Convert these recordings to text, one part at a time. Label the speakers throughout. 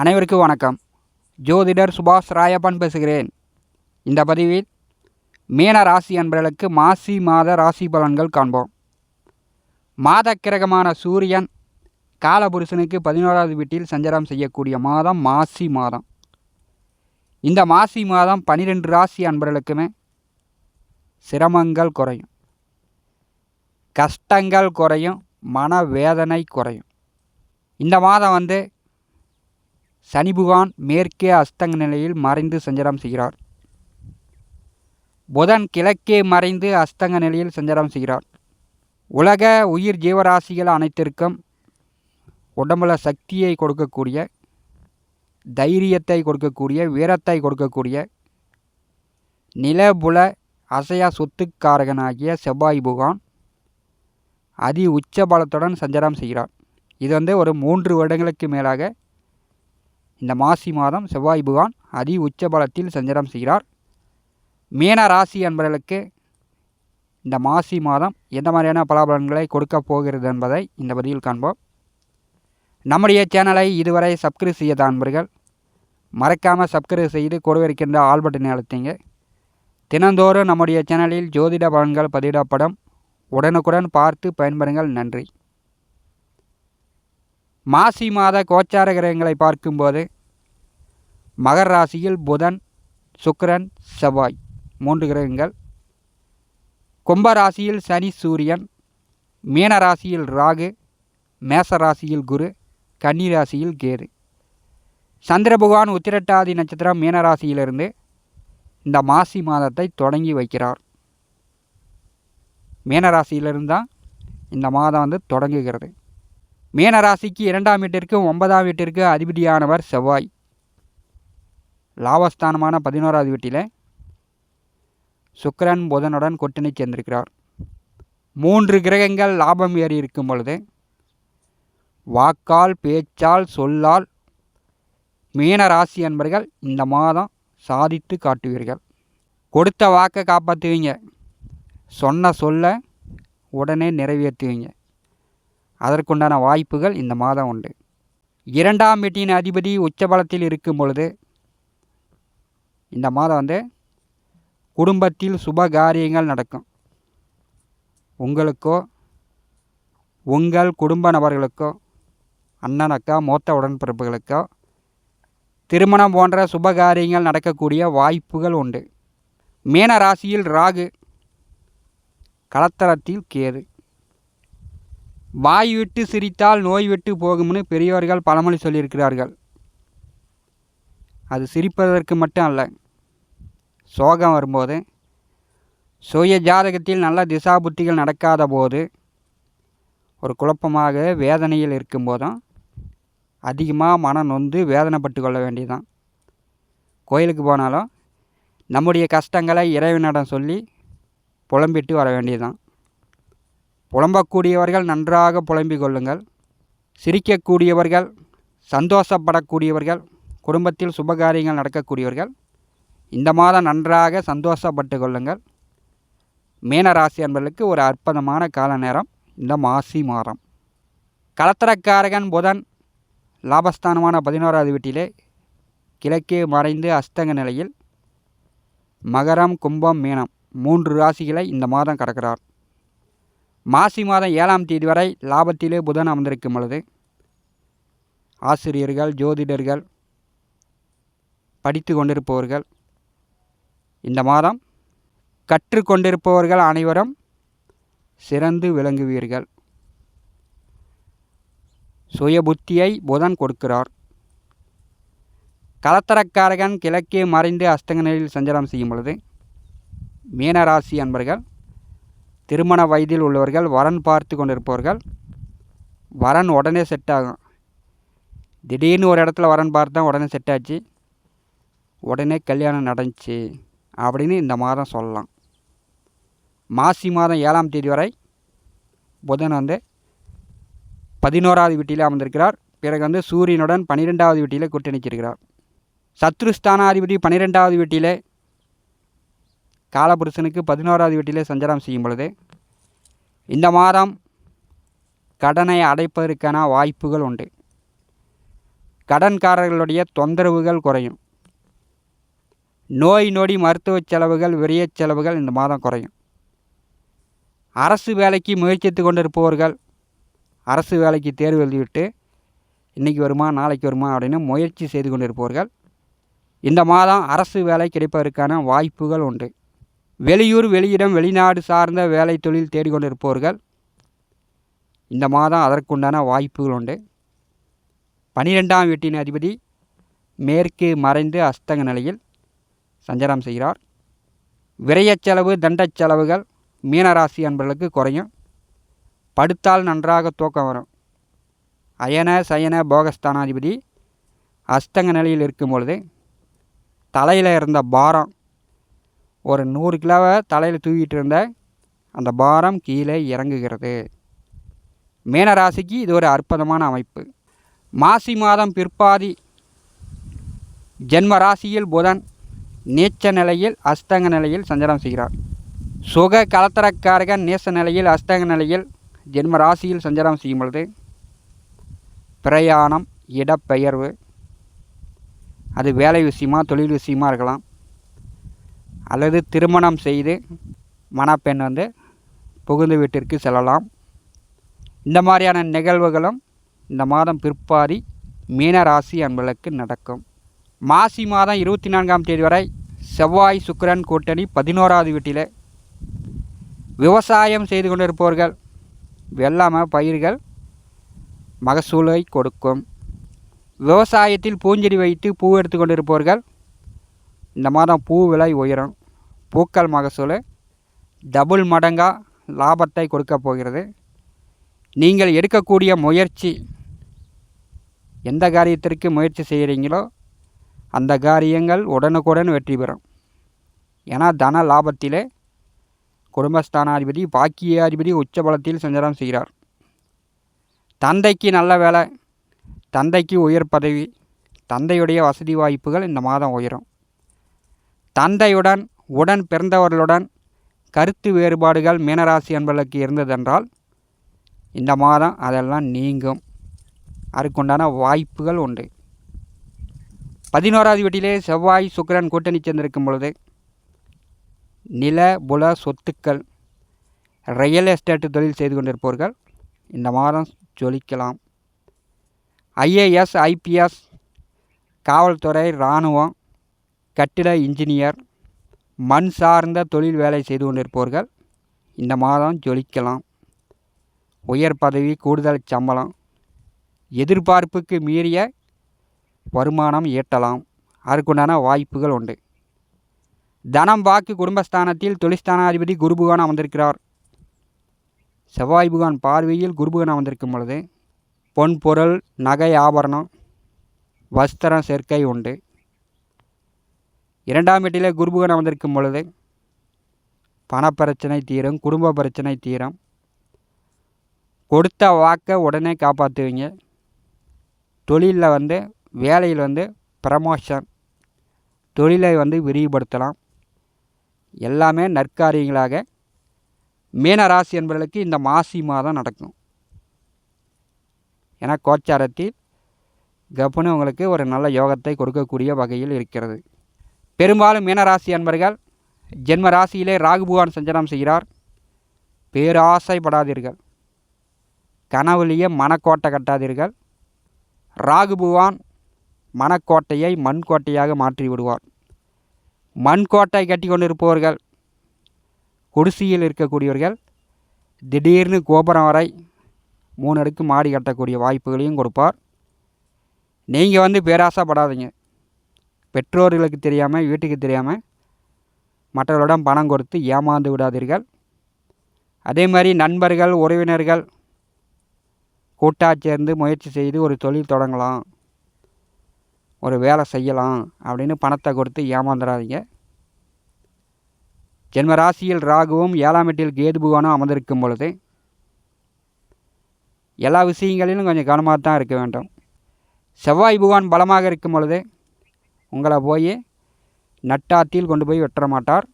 Speaker 1: அனைவருக்கும் வணக்கம். ஜோதிடர் சுபாஷ் ராயப்பன் பேசுகிறேன். இந்த பதிவில் மீன ராசி அன்பர்களுக்கு மாசி மாத ராசி பலன்கள் காண்போம். மாத கிரகமான சூரியன் காலபுருஷனுக்கு பதினோராவது வீட்டில் சஞ்சாரம் செய்யக்கூடிய மாதம் மாசி மாதம். இந்த மாசி மாதம் பனிரெண்டு ராசி அன்பர்களுக்குமே சிரமங்கள் குறையும். கஷ்டங்கள் குறையும் மனவேதனை குறையும். இந்த மாதம் வந்து சனி புகான் மேற்கே அஸ்தங்க நிலையில் மறைந்து சஞ்சாரம் செய்கிறார். புதன் கிழக்கே மறைந்து அஸ்தங்க நிலையில் சஞ்சாரம் செய்கிறார். உலக உயிர் ஜீவராசிகள் அனைத்திற்கும் உடம்புல சக்தியை கொடுக்கக்கூடிய தைரியத்தை கொடுக்கக்கூடிய வீரத்தை கொடுக்கக்கூடிய நிலபுல அசையா சொத்துக்காரகனாகிய செவ்வாய் புகான் அதி உச்ச பலத்துடன் சஞ்சாரம் செய்கிறார். இது வந்து ஒரு மூன்று வருடங்களுக்கு மேலாக இந்த மாசி மாதம் செவ்வாய் புகான் அதி உச்ச பலத்தில் சஞ்சாரம் செய்கிறார். மீன ராசி என்பவர்களுக்கு இந்த மாசி மாதம் எந்த மாதிரியான பலாபலன்களை கொடுக்க போகிறது என்பதை இந்த பதிவில் காண்போம். நம்முடைய சேனலை இதுவரை சப்ஸ்கிரைப் செய்யாத அன்பர்கள் மறக்காமல் சப்ஸ்கிரைப் செய்து கொடுவிருக்கின்ற ஆல் பட்டனை அழுத்திங்க. தினந்தோறும் நம்முடைய சேனலில் ஜோதிட பலன்கள் பதிவிடப்படும். உடனுக்குடன் பார்த்து பயன்பெறுங்கள். நன்றி. மாசி மாத கோச்சார கிரகங்களை பார்க்கும்போது மகர ராசியில் புதன் சுக்கிரன் செவ்வாய் மூன்று கிரகங்கள். கும்ப ராசியில் சனி சூரியன் மீன ராசியில் ராகு மேச ராசியில் குரு கன்னி ராசியில் கேது. சந்திர பகவான் உத்திரட்டாதி நட்சத்திரம் மீன ராசியிலிருந்து இந்த மாசி மாதத்தை தொடங்கி வைக்கிறார். மீன ராசியிலிருந்து தான் இந்த மாதம் வந்து தொடங்குகிறது. மீனராசிக்கு இரண்டாம் வீட்டிற்கு ஒன்பதாம் வீட்டிற்கு அதிபதியானவர் செவ்வாய். லாபஸ்தானமான பதினோராவது வீட்டில் சுக்கரன் புதனுடன் கொட்டினை சேர்ந்திருக்கிறார். மூன்று கிரகங்கள் லாபம் ஏறி இருக்கும் பொழுது வாக்கால் பேச்சால் சொல்லால் மீனராசி என்பர்கள் இந்த மாதம் சாதித்து காட்டுவீர்கள். கொடுத்த வாக்கை காப்பாற்றுவீங்க. சொன்ன சொல்ல உடனே நிறைவேற்றுவீங்க. அதற்குண்டான வாய்ப்புகள் இந்த மாதம் உண்டு. இரண்டாம் வீட்டின் அதிபதி உச்சபலத்தில் இருக்கும் பொழுது இந்த மாதம் வந்து குடும்பத்தில் சுப காரியங்கள் நடக்கும். உங்களுக்கோ உங்கள் குடும்ப நபர்களுக்கோ அண்ணன் அக்கா மூத்த உடன்பிறப்புகளுக்கோ திருமணம் போன்ற சுப காரியங்கள் நடக்கக்கூடிய வாய்ப்புகள் உண்டு. மீன ராசியில் ராகு கலத்தரத்தில் கேது. வாய் விட்டு சிரித்தால் நோய் விட்டு போகும்னு பெரியவர்கள் பழமொழி சொல்லியிருக்கிறார்கள். அது சிரிப்பதற்கு மட்டும் அல்ல சோகம் வரும்போது சுய ஜாதகத்தில் நல்ல திசா புத்திகள் நடக்காத போது ஒரு குழப்பமாக வேதனையில் இருக்கும்போதும் அதிகமாக மனம் நொந்து வேதனைப்பட்டு கொள்ள வேண்டியதுதான். கோயிலுக்கு போனாலும் நம்முடைய கஷ்டங்களை இறைவனிடம் சொல்லி புலம்பிட்டு வர வேண்டியதுதான். புலம்பக்கூடியவர்கள் நன்றாக புலம்பிக் கொள்ளுங்கள். சிரிக்கக்கூடியவர்கள் சந்தோஷப்படக்கூடியவர்கள் குடும்பத்தில் சுபகாரியங்கள் நடக்கக்கூடியவர்கள் இந்த மாதம் நன்றாக சந்தோஷப்பட்டு கொள்ளுங்கள். மீனராசி என்பதற்கு ஒரு அற்புதமான கால நேரம் இந்த மாசி மாதம். கலத்திரக்காரகன் புதன் லாபஸ்தானமான பதினோராவது வீட்டிலே கிழக்கே மறைந்து அஸ்தங்க நிலையில் மகரம் கும்பம் மீனம் மூன்று ராசிகளை இந்த மாதம் கடக்கிறார். மாசி மாதம் ஏழாம் தேதி வரை லாபத்திலே புதன் அமர்ந்திருக்கும் பொழுது ஆசிரியர்கள் ஜோதிடர்கள் படித்து கொண்டிருப்பவர்கள் இந்த மாதம் கற்றுக்கொண்டிருப்பவர்கள் அனைவரும் சிறந்து விளங்குவீர்கள். சுய புத்தியை புதன் கொடுக்கிறார். கலத்தரக்காரகன் கிழக்கே மறைந்து அஸ்தங்க நிலையில் சஞ்சாரம் செய்யும் பொழுது மீனராசி அன்பர்கள் திருமண வயதில் உள்ளவர்கள் வரன் பார்த்து கொண்டிருப்பவர்கள் வரன் உடனே செட் ஆகும். திடீர்னு ஒரு இடத்துல வரன் பார்த்தா உடனே செட் ஆச்சு. உடனே கல்யாணம் நடந்துச்சு அப்படின்னு இந்த மாதம் சொல்லலாம். மாசி மாதம் ஏழாம் தேதி வரை புதன் வந்து பதினோராவது வீட்டில் அமர்ந்திருக்கிறார். பிறகு வந்து சூரியனுடன் பன்னிரெண்டாவது வீட்டில் கூட்டணிச்சிருக்கிறார் சத்ருஸ்தானாதிபதி பன்னிரெண்டாவது வீட்டிலே காலபுருஷனுக்கு பதினோராவது வீட்டிலே சஞ்சாரம் செய்யும் பொழுது இந்த மாதம் கடனை அடைப்பதற்கான வாய்ப்புகள் உண்டு. கடன்காரர்களுடைய தொந்தரவுகள் குறையும். நோய் நொடி மருத்துவ செலவுகள் விரையச் செலவுகள் இந்த மாதம் குறையும். அரசு வேலைக்கு முயற்சித்து கொண்டிருப்பவர்கள் அரசு வேலைக்கு தேர்வு எழுதிவிட்டு இன்றைக்கி வருமா நாளைக்கு வருமா அப்படின்னு முயற்சி செய்து கொண்டிருப்பவர்கள் இந்த மாதம் அரசு வேலை கிடைப்பதற்கான வாய்ப்புகள் உண்டு. வெளியூர் வெளியிடம் வெளிநாடு சார்ந்த வேலை தொழில் தேடிக்கொண்டிருப்பவர்கள் இந்த மாதம் அதற்குண்டான வாய்ப்புகள் உண்டு. பனிரெண்டாம் வீட்டின் அதிபதி மேற்கு மறைந்து அஸ்தங்க நிலையில் சஞ்சாரம் செய்கிறார். விரயச்செலவு தண்டச் செலவுகள் மீனராசி அன்பர்களுக்கு குறையும். படுத்தால் நன்றாக தூக்கம் வரும். அயன சயன போகஸ்தானாதிபதி அஸ்தங்க நிலையில் இருக்கும் பொழுது தலையில் இருந்த பாரம் ஒரு நூறு கிலோவை தலையில் தூக்கிட்டு இருந்த அந்த பாரம் கீழே இறங்குகிறது. மீனராசிக்கு இது ஒரு அற்புதமான அமைப்பு. மாசி மாதம் பிற்பாதி ஜென்ம ராசியில் புதன் நீச்ச நிலையில் அஸ்தங்க நிலையில் சஞ்சாரம் செய்கிறார். சுக கலத்தரக்காரகன் நேச நிலையில் அஸ்தங்க நிலையில் ஜென்ம ராசியில் சஞ்சாரம் செய்யும் பொழுது பிரயாணம் இடப்பெயர்வு. அது வேலை விஷயமா தொழில் விஷயமா இருக்கலாம். அல்லது திருமணம் செய்து மணப்பெண் வந்து புகுந்து வீட்டிற்கு செல்லலாம். இந்த மாதிரியான நிகழ்வுகளும் இந்த மாதம் பிற்பாதி மீன ராசி அன்பர்களுக்கு நடக்கும். மாசி மாதம் இருபத்தி நான்காம் தேதி வரை செவ்வாய் சுக்கிரன் கூட்டணி பதினோராவது வீட்டில் விவசாயம் செய்து கொண்டிருப்பவர்கள் வெள்ளாமை பயிர்கள் மகசூலை கொடுக்கும். விவசாயத்தில் பூஞ்செடி வைத்து பூ எடுத்து கொண்டிருப்பவர்கள் இந்த மாதம் பூ விலை உயரும். பூக்கள் மகசூல் டபுள் மடங்காக லாபத்தை கொடுக்க போகிறது. நீங்கள் எடுக்கக்கூடிய முயற்சி எந்த காரியத்திற்கு முயற்சி செய்கிறீங்களோ அந்த காரியங்கள் உடனுக்குடன் வெற்றி பெறும். ஏன்னா தன லாபத்திலே குடும்பஸ்தானாதிபதி பாக்கியாதிபதி உச்சபலத்தில் சஞ்சாரம் செய்கிறார். தந்தைக்கு நல்ல வேலை தந்தைக்கு உயர் பதவி தந்தையுடைய வசதி வாய்ப்புகள் இந்த மாதம் உயரும். தந்தையுடன் உடன் பிறந்தவர்களுடன் கருத்து வேறுபாடுகள் மீனராசி என்பதற்கு இருந்ததென்றால் இந்த மாதம் அதெல்லாம் நீங்கும். அதுக்குண்டான வாய்ப்புகள் உண்டு. பதினோராவது வீட்டிலே செவ்வாய் சுக்கிரன் கூட்டணி சேர்ந்திருக்கும் பொழுது நில புல சொத்துக்கள் ரியல் எஸ்டேட் தொழில் செய்து கொண்டிருப்பவர்கள் இந்த மாதம் ஜொலிக்கலாம். ஐஏஎஸ் ஐபிஎஸ் காவல்துறை இராணுவம் கட்டிட இன்ஜினியர் மண் சார்ந்த தொழில் வேலை செய்து கொண்டிருப்பவர்கள் இந்த மாதம் ஜொலிக்கலாம். உயர் பதவி கூடுதல் சம்பளம் எதிர்பார்ப்புக்கு மீறிய வருமானம் ஈட்டலாம். அதற்குண்டான வாய்ப்புகள் உண்டு. தனம் வாக்கு குடும்பஸ்தானத்தில் தொழிற்ஸ்தானாதிபதி குருபுகான் அமர்ந்திருக்கிறார். செவ்வாய் புகான் பார்வையில் குருபுகான் அமர்ந்திருக்கும் பொழுது பொன் பொருள் நகை ஆபரணம் வஸ்திரம் சேர்க்கை உண்டு. இரண்டாம் வீட்டிலே குருபுகான் அமர்ந்திருக்கும் பொழுது பணப்பிரச்சனை தீரும் குடும்ப பிரச்சனை தீரும். கொடுத்த வாக்கை உடனே காப்பாற்றுவீங்க தொழிலில் வந்து வேலையில் வந்து ப்ரமோஷன் தொழிலை வந்து விரிவுபடுத்தலாம். எல்லாமே நற்காரியங்களாக மீனராசி என்பவர்களுக்கு இந்த மாசி மாதம் நடக்கும். ஏன்னா கோச்சாரத்தில் கப்புனு உங்களுக்கு ஒரு நல்ல யோகத்தை கொடுக்கக்கூடிய வகையில் இருக்கிறது. பெரும்பாலும் மீனராசி அன்பர்கள் ஜென்ம ராசியிலே ராகுபுவான் சஞ்சனம் செய்கிறார். பேராசைப்படாதீர்கள் கனவுலேயே மனக்கோட்டை கட்டாதீர்கள். ராகுபுவான் மனக்கோட்டையை மண்கோட்டையாக மாற்றி விடுவார். மண்கோட்டை கட்டி கொண்டிருப்பவர்கள் குடிசையில் இருக்கக்கூடியவர்கள் திடீர்னு கோபுரம் வரை மூணு அடுக்கு மாடி கட்டக்கூடிய வாய்ப்புகளையும் கொடுப்பார். நீங்கள் வந்து பேராசைப்படாதீங்க. பெற்றோர்களுக்கு தெரியாமல் வீட்டுக்கு தெரியாமல் மற்றவர்களிடம் பணம் கொடுத்து ஏமாந்து விடாதீர்கள். அதே மாதிரி நண்பர்கள் உறவினர்கள் கூட்டாக சேர்ந்து முயற்சி செய்து ஒரு தொழில் தொடங்கலாம். ஒரு வேலை செய்யலாம் அப்படின்னு பணத்தை கொடுத்து ஏமாந்துடாதீங்க ஜென்ம ராசியில் ராகுவும் ஏழாம் எட்டில் கேது புகானும் அமர்ந்திருக்கும் பொழுது எல்லா விஷயங்களிலும் கொஞ்சம் கவனமாக தான் இருக்க வேண்டும். செவ்வாய் புகான் பலமாக இருக்கும் பொழுது உங்களை போய் நட்டாத்தில் கொண்டு போய் வெட்ட மாட்டார்.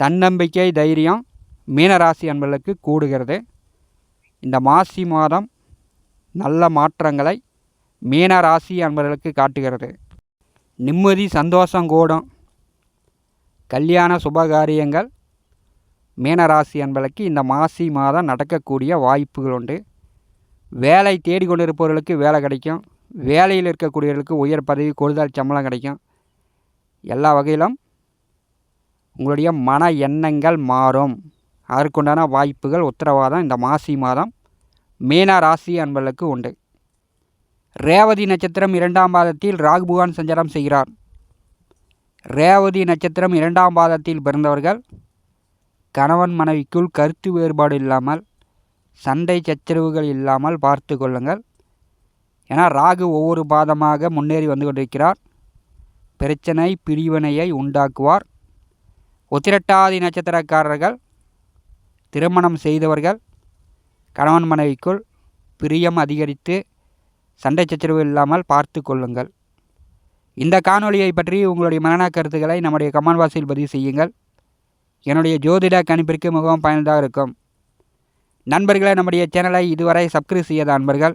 Speaker 1: தன்னம்பிக்கை தைரியம் மீனராசி அன்பர்களுக்கு கூடுகிறது. இந்த மாசி மாதம் நல்ல மாற்றங்களை மீனராசி அன்பர்களுக்கு காட்டுகிறது. நிம்மதி சந்தோஷம் கூடும் கல்யாண சுபகாரியங்கள் மீனராசி அன்பர்களுக்கு இந்த மாசி மாதம் நடக்கக்கூடிய வாய்ப்புகள் உண்டு. வேலை தேடிக்கொண்டிருப்பவர்களுக்கு வேலை கிடைக்கும். வேலையில் இருக்கக்கூடியவர்களுக்கு உயர் பதவி கூடுதல் சம்பளம் கிடைக்கும். எல்லா வகையிலும் உங்களுடைய மன எண்ணங்கள் மாறும். அதற்குண்டான வாய்ப்புகள் உத்தரவாதம் இந்த மாசி மாதம் மீன ராசி அன்பர்களுக்கு உண்டு. ரேவதி நட்சத்திரம் இரண்டாம் பாதத்தில் ராகுபகவான் சஞ்சாரம் செய்கிறார். ரேவதி நட்சத்திரம் இரண்டாம் பாதத்தில் பிறந்தவர்கள் கணவன் மனைவிக்குள் கருத்து வேறுபாடு இல்லாமல் சண்டை சச்சரவுகள் இல்லாமல் பார்த்து கொள்ளுங்கள். ஏன்னா ராகு ஒவ்வொரு பாதமாக முன்னேறி வந்து கொண்டிருக்கிறார். பிரச்சனை பிரிவினையை உண்டாக்குவார். உத்திரட்டாதி நட்சத்திரக்காரர்கள் திருமணம் செய்தவர்கள் கணவன் மனைவிக்குள் பிரியம் அதிகரித்து சண்டை சச்சரவு இல்லாமல் பார்த்து கொள்ளுங்கள். இந்த காணொலியை பற்றி உங்களுடைய மரண கருத்துக்களை நம்முடைய கமெண்ட் பாக்ஸில் பதிவு செய்யுங்கள். என்னுடைய ஜோதிட கணிப்பிற்கு மிகவும் பயனுள்ளதாக இருக்கும். நண்பர்களை நம்முடைய சேனலை இதுவரை சப்ஸ்கிரைப் செய்யாத நண்பர்கள்